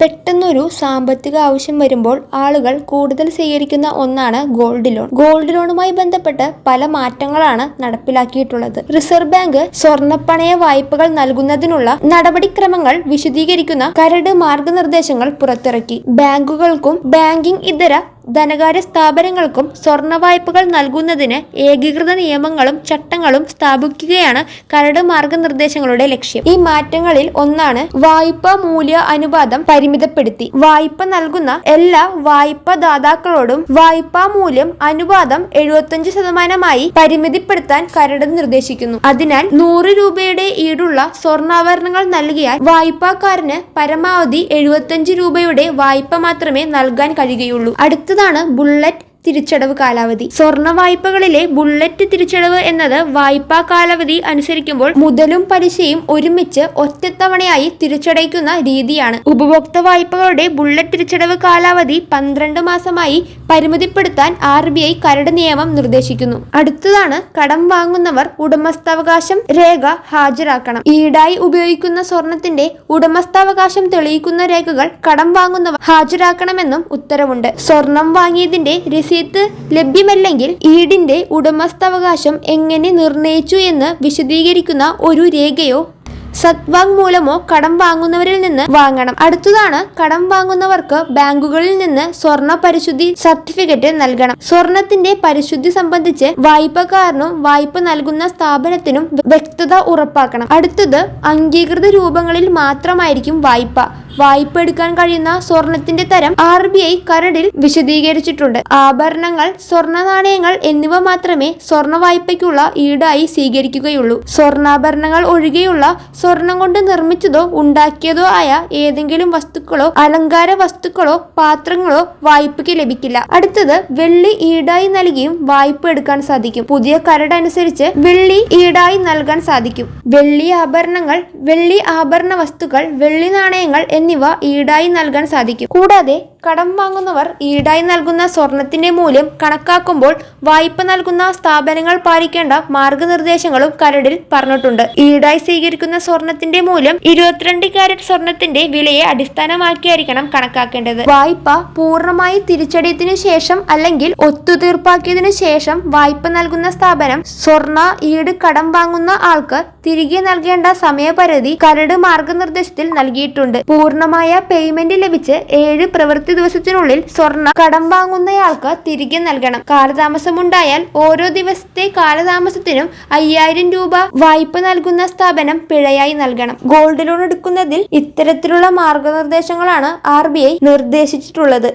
പെട്ടെന്നൊരു സാമ്പത്തിക ആവശ്യം വരുമ്പോൾ ആളുകൾ കൂടുതൽ സ്വീകരിക്കുന്ന ഒന്നാണ് ഗോൾഡ് ലോൺ. ഗോൾഡ് ലോണുമായി ബന്ധപ്പെട്ട് പല മാറ്റങ്ങളാണ് നടപ്പിലാക്കിയിട്ടുള്ളത്. റിസർവ് ബാങ്ക് സ്വർണപ്പണയ വായ്പകൾ നൽകുന്നതിനുള്ള നടപടിക്രമങ്ങൾ വിശദീകരിക്കുന്ന കരട് മാർഗനിർദ്ദേശങ്ങൾ പുറത്തിറക്കി. ബാങ്കുകൾക്കും ബാങ്കിംഗ് ഇതര ധനകാര്യ സ്ഥാപനങ്ങൾക്കും സ്വർണ വായ്പകൾ നൽകുന്നതിന് ഏകീകൃത നിയമങ്ങളും ചട്ടങ്ങളും സ്ഥാപിക്കുകയാണ് കരട് മാർഗനിർദ്ദേശങ്ങളുടെ ലക്ഷ്യം. ഈ മാറ്റങ്ങളിൽ ഒന്നാണ് വായ്പ മൂല്യ അനുപാതം പരിമിതപ്പെടുത്തി. വായ്പ നൽകുന്ന എല്ലാ വായ്പ ദാതാക്കളോടും വായ്പാ മൂല്യം അനുപാതം എഴുപത്തഞ്ച് ശതമാനമായി പരിമിതിപ്പെടുത്താൻ കരട് നിർദ്ദേശിക്കുന്നു. അതിനാൽ നൂറ് രൂപയുടെ ഈടുള്ള സ്വർണാഭരണങ്ങൾ നൽകിയാൽ വായ്പാക്കാരന് പരമാവധി എഴുപത്തഞ്ച് രൂപയുടെ വായ്പ മാത്രമേ നൽകാൻ കഴിയുകയുള്ളൂ. അടുത്തതാണ് ബുള്ളറ്റ് തിരിച്ചടവ് കാലാവധി. സ്വർണ വായ്പകളിലെ ബുള്ളറ്റ് തിരിച്ചടവ് എന്നത് വായ്പാ കാലാവധി അനുസരിക്കുമ്പോൾ മുതലും പലിശയും ഒരുമിച്ച് ഒറ്റത്തവണയായി തിരിച്ചടയ്ക്കുന്ന രീതിയാണ്. ഉപഭോക്തൃ വായ്പകളുടെ ബുള്ളറ്റ് തിരിച്ചടവ് കാലാവധി പന്ത്രണ്ട് മാസമായി പരിമിതിപ്പെടുത്താൻ ആർ ബി ഐ കരട് നിയമം നിർദ്ദേശിക്കുന്നു. അടുത്തതാണ് കടം വാങ്ങുന്നവർ ഉടമസ്ഥാവകാശം രേഖ ഹാജരാക്കണം. ഈടായി ഉപയോഗിക്കുന്ന സ്വർണത്തിന്റെ ഉടമസ്ഥാവകാശം തെളിയിക്കുന്ന രേഖകൾ കടം വാങ്ങുന്നവർ ഹാജരാക്കണമെന്നും ഉത്തരവുണ്ട്. സ്വർണം വാങ്ങിയതിന്റെ രസീത് ലഭ്യമല്ലെങ്കിൽ ഈടിന്റെ ഉടമസ്ഥാവകാശം എങ്ങനെ നിർണയിച്ചു എന്ന് വിശദീകരിക്കുന്ന ഒരു രേഖയോ സദ്വാങ്മൂലമോ കടം വാങ്ങുന്നവരിൽ നിന്ന് വാങ്ങണം. അടുത്തതാണ് കടം വാങ്ങുന്നവർക്ക് ബാങ്കുകളിൽ നിന്ന് സ്വർണ പരിശുദ്ധി സർട്ടിഫിക്കറ്റ് നൽകണം. സ്വർണത്തിന്റെ പരിശുദ്ധി സംബന്ധിച്ച് വായ്പക്കാരനും വായ്പ നൽകുന്ന സ്ഥാപനത്തിനും വ്യക്തത ഉറപ്പാക്കണം. അടുത്തത് അംഗീകൃത രൂപങ്ങളിൽ മാത്രമായിരിക്കും വായ്പ. വായ്പ എടുക്കാൻ കഴിയുന്ന സ്വർണത്തിന്റെ തരം ആർ ബി ഐ കരടിൽ വിശദീകരിച്ചിട്ടുണ്ട്. ആഭരണങ്ങൾ സ്വർണ നാണയങ്ങൾ എന്നിവ മാത്രമേ സ്വർണ വായ്പയ്ക്കുള്ള ഈടായി സ്വീകരിക്കുകയുള്ളൂ. സ്വർണാഭരണങ്ങൾ ഒഴികെയുള്ള സ്വർണം കൊണ്ട് നിർമ്മിച്ചതോ ഉണ്ടാക്കിയതോ ആയ ഏതെങ്കിലും വസ്തുക്കളോ അലങ്കാര വസ്തുക്കളോ പാത്രങ്ങളോ വായ്പയ്ക്ക് ലഭിക്കില്ല. അടുത്തത് വെള്ളി ഈടായി നൽകിയും വായ്പ എടുക്കാൻ സാധിക്കും. പുതിയ കരട് അനുസരിച്ച് വെള്ളി ഈടായി നൽകാൻ സാധിക്കും. വെള്ളി ആഭരണങ്ങൾ വെള്ളി ആഭരണ വസ്തുക്കൾ വെള്ളി നാണയങ്ങൾ എന്നിവ ഈടായി നൽകാൻ സാധിക്കും. കൂടാതെ കടം വാങ്ങുന്നവർ ഈടായി നൽകുന്ന സ്വർണത്തിന്റെ മൂല്യം കണക്കാക്കുമ്പോൾ വായ്പ നൽകുന്ന സ്ഥാപനങ്ങൾ പാലിക്കേണ്ട മാർഗനിർദ്ദേശങ്ങളും കരടിൽ പറഞ്ഞിട്ടുണ്ട്. ഈടായി സ്വീകരിക്കുന്ന സ്വർണത്തിന്റെ മൂല്യം ഇരുപത്തിരണ്ട് കാരറ്റ് സ്വർണത്തിന്റെ വിലയെ അടിസ്ഥാനമാക്കിയായിരിക്കണം കണക്കാക്കേണ്ടത്. വായ്പ പൂർണമായി തിരിച്ചടിയതിനു ശേഷം അല്ലെങ്കിൽ ഒത്തുതീർപ്പാക്കിയതിനു ശേഷം വായ്പ നൽകുന്ന സ്ഥാപനം സ്വർണ ഈട് കടം വാങ്ങുന്ന ആൾക്ക് തിരികെ നൽകേണ്ട സമയപരിധി കരട് മാർഗനിർദ്ദേശത്തിൽ നൽകിയിട്ടുണ്ട്. പൂർണമായ പേയ്മെന്റ് ലഭിച്ച് ഏഴ് പ്രവൃത്തി ദിവസത്തിനുള്ളിൽ സ്വർണം കടം വാങ്ങുന്നയാൾക്ക് തിരികെ നൽകണം. കാലതാമസമുണ്ടായാൽ ഓരോ ദിവസത്തെ കാലതാമസത്തിനും അയ്യായിരം രൂപ വായ്പ നൽകുന്ന സ്ഥാപനം പിഴയായി നൽകണം. ഗോൾഡ് ലോൺ എടുക്കുന്നതിൽ ഇത്തരത്തിലുള്ള മാർഗനിർദ്ദേശങ്ങളാണ് ആർ നിർദ്ദേശിച്ചിട്ടുള്ളത്.